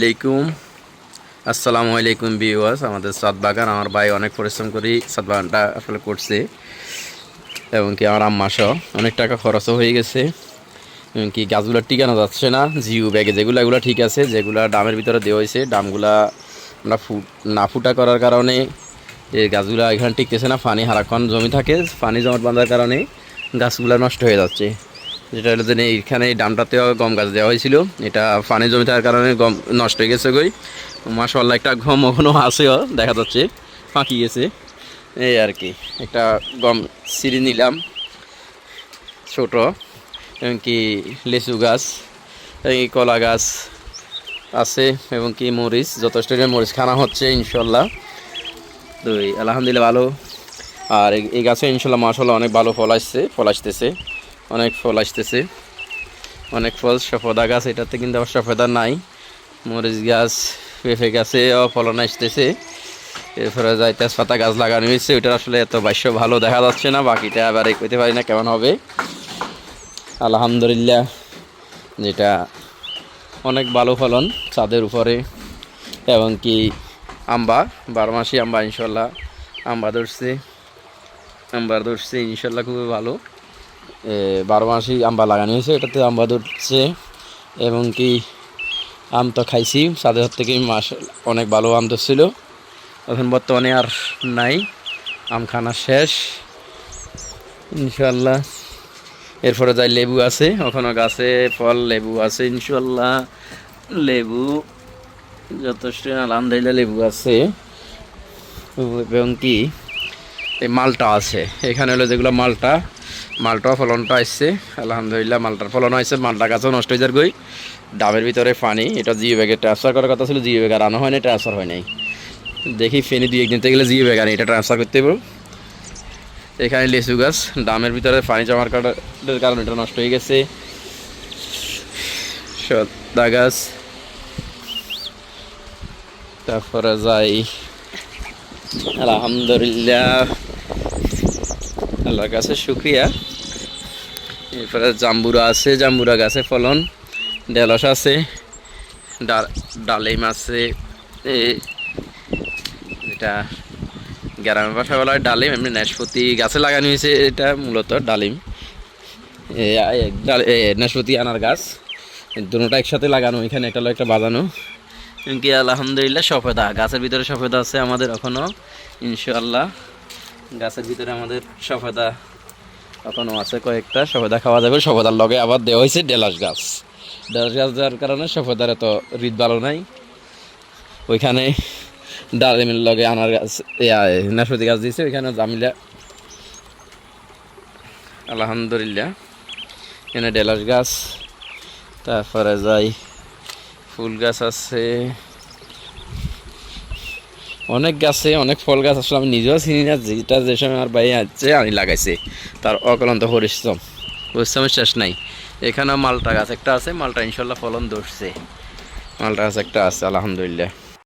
আলাইকুম। আসসালামু আলাইকুম বিওয়াস আমাদের সাত বাগান আমার ভাই অনেক পরিশ্রম করি সাত বাগানটা আসলে করছে। এবং কি আমার আম্মা সহ অনেক টাকা খরচও হয়ে গেছে। এবং কি গাছগুলো টিকানো যাচ্ছে না, জিও ব্যাগে যেগুলো, এগুলো ঠিক আছে, যেগুলো ডামের ভিতরে দেওয়া হয়েছে ডামগুলা আমরা ফুট না ফুটা করার কারণে এই গাছগুলো এখানে টিকতেছে না, পানি হারাক্ষণ জমি থাকে, পানি জমাট বাঁধার কারণে গাছগুলো নষ্ট হয়ে যাচ্ছে। যেটা হলো যে এইখানে এই ডামটাতেও গম গাছ দেওয়া হয়েছিল। এটা পানি জমি থাকার কারণে গম নষ্ট হয়ে গেছে গই। মাসাল্লাহ একটা গম ওখানেও আছেও, দেখা যাচ্ছে ফাঁকি গেছে। এই আর কি, একটা গম সিঁড়ি নিলাম, ছোট, এবং কি লিচু গাছ, এই কলা গাছ আছে, এবং কি মরিচ, যথেষ্ট মরিচ খানা হচ্ছে ইনশাল্লাহ তো আলহামদুলিল্লাহ ভালো। আর এই গাছে ইনশাল্লাহ মাসাল্লাহ অনেক ভালো ফল আসছে, ফল আসতেছে। অনেক ফল আসতেছে। অনেক ফল, সফেদা গাছ, এটাতে কিন্তু আবার সফেদা নাই। মরিচ গাছ, পেঁপে গাছেও ফলন আসতেছে। এরপরে যাই পাতা গাছ লাগানো হয়েছে, ওইটা আসলে এত বাস্য ভালো দেখা যাচ্ছে না, বাকিটা আবার কইতে পারি না কেমন হবে। আলহামদুলিল্লাহ, যেটা অনেক ভালো ফলন ছাদের উপরে। এবং কি আম্বা, বারো মাসি আম্বা ইনশাল্লাহ, আম্বা ধরছে। আম্বা ধরছে, ইনশাল্লাহ খুবই ভালো। বারো মাসি আম্বা লাগানো হয়েছে, এটাতে আম্বা ধরছে, এবং কি আম তো খাইছি ছাদের হাত থেকে মাস অনেক ভালো আম ধরছিল। এখন বর্তমানে আর নাই, আম খানা শেষ। ইনশাল্লাহ এরপরে যাই লেবু আছে, ওখানে গাছে ফল, লেবু আছে ইনশাল্লাহ লেবু যথেষ্ট, আলহামদুলিল্লাহ লেবু আছে। এবং কি, এই মালটা আছে, এখানে হলো যেগুলো মালটা মালটা ফলনটা আসছে। আলহামদুলিল্লাহ, মালটার ফলন হয়েছে মালটা গাছও নষ্ট হয়ে যার গই। ডাবের ভিতরে পানি, এটা জিও ব্যাগে ট্রান্সফার করার কথা ছিল জিও ব্যাগে আনা হয় না ট্রান্সফার হয় নাই। দেখি ফেনি দুই একদিন গেলে জিও ব্যাগ আনি এটা ট্রান্সফার করতে পারব। এখানে লেচু গাছ, ডামের ভিতরে পানি জমার কাটার কারণে এটা নষ্ট হয়ে গেছে। সদা গাছ। তারপরে যাই। আলহামদুলিল্লাহ। আল্লাহর কাছে শুক্রিয়া। এরপরে জাম্বুরা আছে, জাম্বুরা গাছে ফলন ঢেঁড়স আছে ডালিম আছে এটা গ্রামের ভাষা বলা হয় ডালিম, এমনি নাশপাতি গাছে লাগানো হয়েছে, এটা মূলত ডালিম। নাশপাতি, আনার গাছ দুটোটা একসাথে লাগানো, এখানে একটা একটা বাজানো। এমনকি আলহামদুলিল্লাহ সফেদা, গাছের ভিতরে সফেদা আছে আমাদের এখনও ইনশাআল্লাহ। গাছের ভিতরে আমাদের সফেদা এখনও আছে কয়েকটা, সফেদা খাওয়া যাবে। সফেদার লগে আবার দেওয়া হয়েছে ডেলাস গাছ। ডেলাস গাছ দেওয়ার কারণে সফেদার এত হৃদ ভালো নাই। ওইখানে ডালিমের লগে আনার গাছ নাশপাতি গাছ দিয়েছে, ওইখানে জামিলা। আলহামদুলিল্লাহ এখানে ডেলাস গাছ। তারপরে যাই, ফুল গাছ আছে। অনেক গাছে, অনেক ফল গাছ আসলে আমি নিজেও চিনি না, যেটা যে সময় আমার বাইরে আছে, আমি লাগাইছে। তার অকলন্ত পরিশ্রম। পরিশ্রমের শেষ নাই। এখানেও মালটা গাছ একটা আছে, মালটা ইনশাল্লাহ ফলন ধরছে। মালটা গাছ একটা আছে, আলহামদুলিল্লাহ।